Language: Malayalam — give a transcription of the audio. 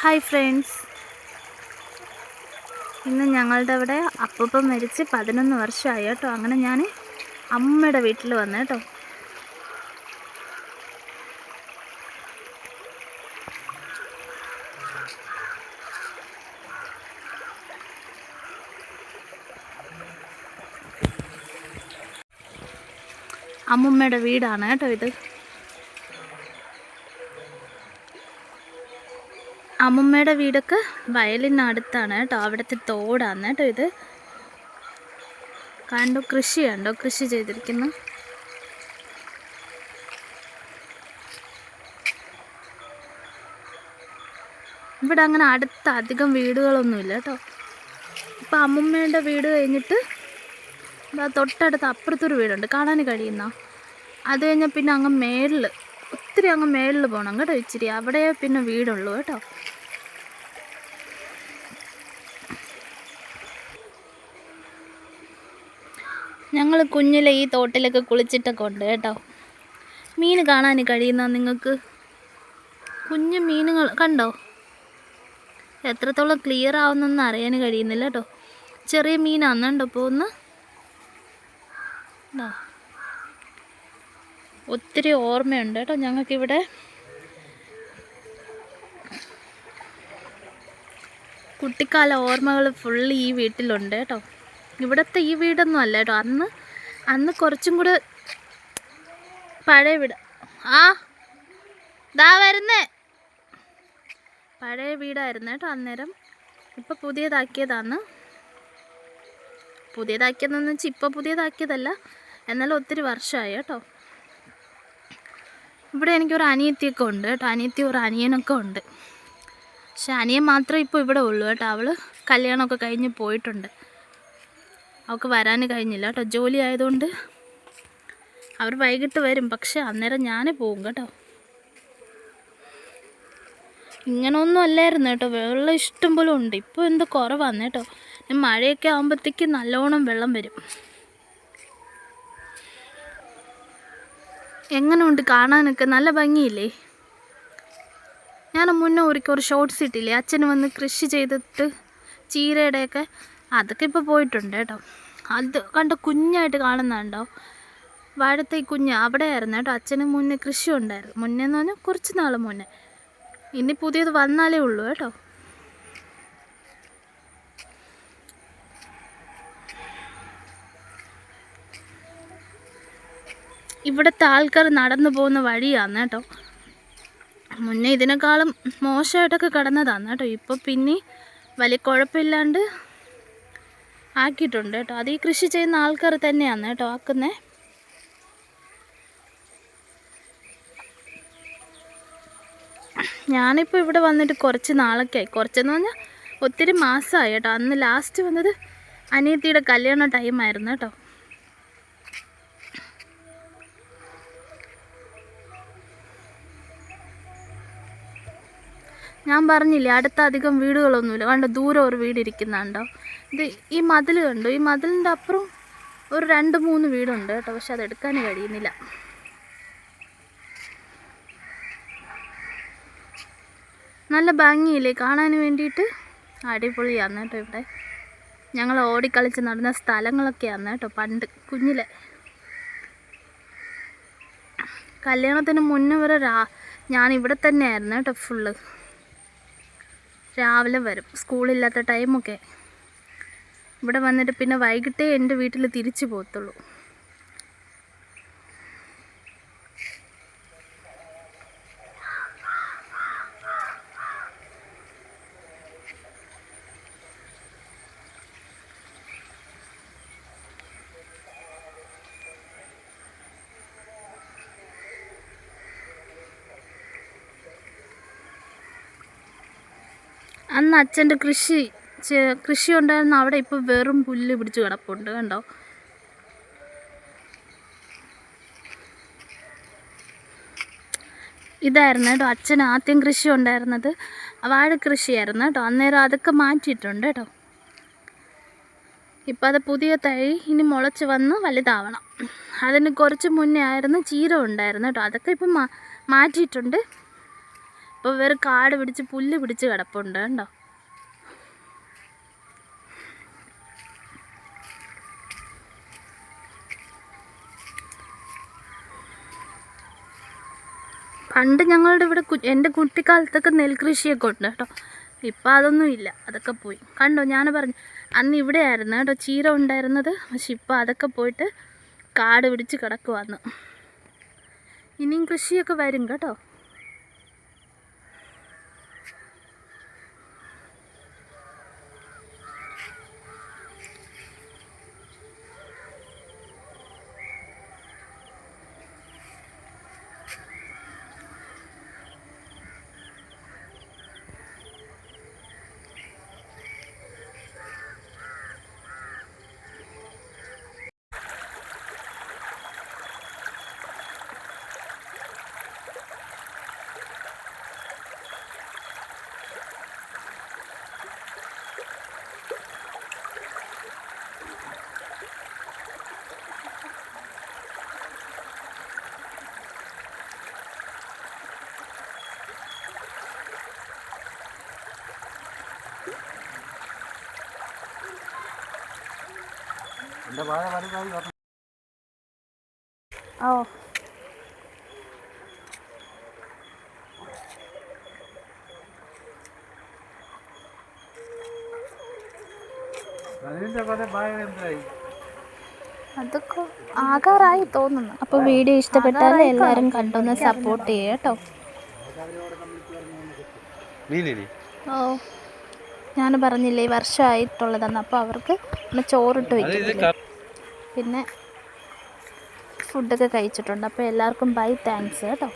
Hi friends. ഇന്ന് ഞങ്ങളുടെ അവിടെ അപ്പൂപ്പൻ മരിച്ച് പതിനൊന്ന് വർഷമായി കേട്ടോ. അങ്ങനെ ഞാൻ അമ്മയുടെ വീട്ടിൽ വന്നു കേട്ടോ. അമ്മുമ്മയുടെ വീടാണ് കേട്ടോ ഇത്. അമ്മുമ്മയുടെ വീടൊക്കെ വയലിനടുത്താണ് കേട്ടോ. അവിടുത്തെ തോടാണ് കേട്ടോ ഇത്. കണ്ടോ കൃഷി കണ്ടോ കൃഷി ചെയ്തിരിക്കുന്നു. ഇവിടെ അങ്ങനെ അടുത്ത അധികം വീടുകളൊന്നുമില്ല കേട്ടോ. ഇപ്പം അമ്മമ്മയുടെ വീട് കഴിഞ്ഞിട്ട് തൊട്ടടുത്ത് അപ്പുറത്തൊരു വീടുണ്ട്. കാണാൻ കഴിയുന്ന? അത് കഴിഞ്ഞാൽ പിന്നെ അങ്ങ് മേളിൽ ഒത്തിരി അങ്ങ് മേളിൽ പോകണം കേട്ടോ ഇച്ചിരി. അവിടെ പിന്നെ വീടുള്ളൂ കേട്ടോ. ഞങ്ങൾ കുഞ്ഞിലെ ഈ തോട്ടിലൊക്കെ കുളിച്ചിട്ടൊക്കെ ഉണ്ട് കേട്ടോ. മീൻ കാണാൻ കഴിയുന്ന നിങ്ങൾക്ക്? കുഞ്ഞു മീനുകൾ കണ്ടോ? എത്രത്തോളം ക്ലിയർ ആവുന്നെന്ന് അറിയാൻ കഴിയുന്നില്ല കേട്ടോ. ചെറിയ മീൻ അന്നുണ്ടോ പോകുന്ന. ഒത്തിരി ഓർമ്മയുണ്ട് കേട്ടോ ഞങ്ങൾക്കിവിടെ. കുട്ടിക്കാല ഓർമ്മകൾ ഫുള്ള് ഈ വീട്ടിലുണ്ട് കേട്ടോ. ഇവിടുത്തെ ഈ വീടൊന്നും അല്ല കേട്ടോ. അന്ന് അന്ന് കുറച്ചും കൂടെ പഴയ വീട്. ആ ദാ വരുന്നേ. പഴയ വീടായിരുന്നു കേട്ടോ അന്നേരം. ഇപ്പം പുതിയതാക്കിയതാണ്. പുതിയതാക്കിയതെന്ന് വെച്ചാൽ ഇപ്പോൾ പുതിയതാക്കിയതല്ല. എന്നാലും ഒത്തിരി വർഷമായി കേട്ടോ. ഇവിടെ എനിക്കൊരു അനിയത്തിയൊക്കെ ഉണ്ട് കേട്ടോ. അനിയത്തി ഒരു അനിയനൊക്കെ ഉണ്ട്. പക്ഷെ അനിയൻ മാത്രമേ ഇപ്പോൾ ഇവിടെ ഉള്ളൂ കേട്ടോ. അവൾ കല്യാണമൊക്കെ കഴിഞ്ഞ് പോയിട്ടുണ്ട്. അവൾക്ക് വരാൻ കഴിഞ്ഞില്ല കേട്ടോ. ജോലി ആയതുകൊണ്ട് അവർ വൈകിട്ട് വരും. പക്ഷെ അന്നേരം ഞാൻ പോകും കേട്ടോ. ഇങ്ങനൊന്നും അല്ലായിരുന്നു കേട്ടോ. വെള്ളം ഇഷ്ടം പോലെ ഉണ്ട്. ഇപ്പോൾ എന്തോ കുറവാണ് കേട്ടോ. മഴയൊക്കെ ആകുമ്പോഴത്തേക്ക് നല്ലോണം വെള്ളം വരും. എങ്ങനെയുണ്ട് കാണാനൊക്കെ നല്ല ഭംഗിയില്ലേ? ഞാൻ മുന്നേ ഒരിക്കൽ ഒരു ഷോർട്ട്സ് ഇട്ടില്ലേ? അച്ഛന് വന്ന് കൃഷി ചെയ്തിട്ട് ചീരയുടെയൊക്കെ അതൊക്കെ ഇപ്പോൾ പോയിട്ടുണ്ട് കേട്ടോ. അത് കണ്ട കുഞ്ഞായിട്ട് കാണുന്നുണ്ടോ? വാഴത്തെ കുഞ്ഞ് അവിടെ ആയിരുന്നു കേട്ടോ. അച്ഛന് മുന്നേ കൃഷി ഉണ്ടായിരുന്നു. മുന്നേ എന്ന് പറഞ്ഞാൽ കുറച്ച് നാൾ മുന്നേ. ഇനി പുതിയത് വന്നാലേ ഉള്ളൂ കേട്ടോ. ഇവിടുത്തെ ആൾക്കാർ നടന്നു പോകുന്ന വഴിയാണ് കേട്ടോ. മുന്നേ ഇതിനേക്കാളും മോശമായിട്ടൊക്കെ കിടന്നതാണ് കേട്ടോ. ഇപ്പോൾ പിന്നെ വലിയ കുഴപ്പമില്ലാണ്ട് ആക്കിയിട്ടുണ്ട് കേട്ടോ. അത് ഈ കൃഷി ചെയ്യുന്ന ആൾക്കാർ തന്നെയാണ് കേട്ടോ ആക്കുന്നേ. ഞാനിപ്പോൾ ഇവിടെ വന്നിട്ട് കുറച്ച് നാളൊക്കെ ആയി. കുറച്ചെന്ന് പറഞ്ഞാൽ ഒത്തിരി മാസമായി കേട്ടോ. അന്ന് ലാസ്റ്റ് വന്നത് അനിയത്തിയുടെ കല്യാണ ടൈമായിരുന്നു കേട്ടോ. ഞാൻ പറഞ്ഞില്ലേ അടുത്ത അധികം വീടുകളൊന്നുമില്ല. കണ്ടോ ദൂരം ഒരു വീട് ഇരിക്കുന്നുണ്ടോ ഇത് ഈ മതിൽ കണ്ടോ? ഈ മതിലിന്റെ അപ്പുറം ഒരു രണ്ട് മൂന്ന് വീടുണ്ട് കേട്ടോ പക്ഷെ അതെടുക്കാൻ കഴിയുന്നില്ല. നല്ല ഭംഗിയില്ലേ? കാണാൻ വേണ്ടിയിട്ട് അടിപൊളിയാണ് കേട്ടോ ഇവിടെ. ഞങ്ങൾ ഓടിക്കളിച്ച് നടന്ന സ്ഥലങ്ങളൊക്കെയാണ് കേട്ടോ പണ്ട് കുഞ്ഞിലെ. കല്യാണത്തിന് മുന്നേ വരെ ഞാൻ ഇവിടെ തന്നെയായിരുന്നു കേട്ടോ ഫുള്ള് രാവിലെ വരും. സ്കൂളില്ലാത്ത ടൈമൊക്കെ ഇവിടെ വന്നിട്ട് പിന്നെ വൈകിട്ടേ എന്റെ വീട്ടിൽ തിരിച്ചു പോകത്തുള്ളൂ അന്ന് അച്ഛന്റെ കൃഷി കൃഷി ഉണ്ടായിരുന്ന അവിടെ ഇപ്പോൾ വെറും പുല്ല് പിടിച്ച് കിടപ്പുണ്ട് കണ്ടോ? ഇതായിരുന്നു കേട്ടോ അച്ഛൻ ആദ്യം കൃഷി ഉണ്ടായിരുന്നത്. വാഴ കൃഷിയായിരുന്നു കേട്ടോ. അന്നേരം അതൊക്കെ മാറ്റിയിട്ടുണ്ട് കേട്ടോ. ഇപ്പം അത് പുതിയ തൈ ഇനി മുളച്ച് വന്ന് വലുതാവണം. അതിന് കുറച്ച് മുന്നേ ആയിരുന്നു ചീര ഉണ്ടായിരുന്നു കേട്ടോ. അതൊക്കെ ഇപ്പം മാറ്റിയിട്ടുണ്ട്. അപ്പോൾ വേറെ കാട് പിടിച്ച് പുല്ല് പിടിച്ച് കിടപ്പുണ്ട് കണ്ടോ? പണ്ട് ഞങ്ങളുടെ ഇവിടെ എന്റെ കുട്ടിക്കാലത്തൊക്കെ നെൽകൃഷിയൊക്കെ ഉണ്ട് കേട്ടോ. ഇപ്പം അതൊന്നും ഇല്ല. അതൊക്കെ പോയി. കണ്ടോ ഞാൻ പറഞ്ഞു അന്ന് ഇവിടെ ആയിരുന്നു കേട്ടോ ചീര ഉണ്ടായിരുന്നത്. പക്ഷെ ഇപ്പം അതൊക്കെ പോയിട്ട് കാട് പിടിച്ച് കിടക്കുവാന്ന്. ഇനിയും കൃഷിയൊക്കെ വരും കേട്ടോ. ഓ അതൊക്കെ ആകാറായി തോന്നുന്നു. അപ്പോൾ വീഡിയോ ഇഷ്ടപ്പെട്ടാൽ എല്ലാവരും കണ്ടൊന്ന് സപ്പോർട്ട് ചെയ്യുക കേട്ടോ. ഓ ഞാൻ പറഞ്ഞില്ലേ ഈ വർഷമായിട്ടുള്ളതാണ് അപ്പോൾ അവർക്ക് ഒന്ന് ചോറിട്ട് വയ്ക്കുന്നില്ലേ പിന്നെ ഫുഡൊക്കെ കഴിച്ചിട്ടുണ്ട്. അപ്പോൾ എല്ലാവർക്കും ബൈ താങ്ക്സ് കേട്ടോ.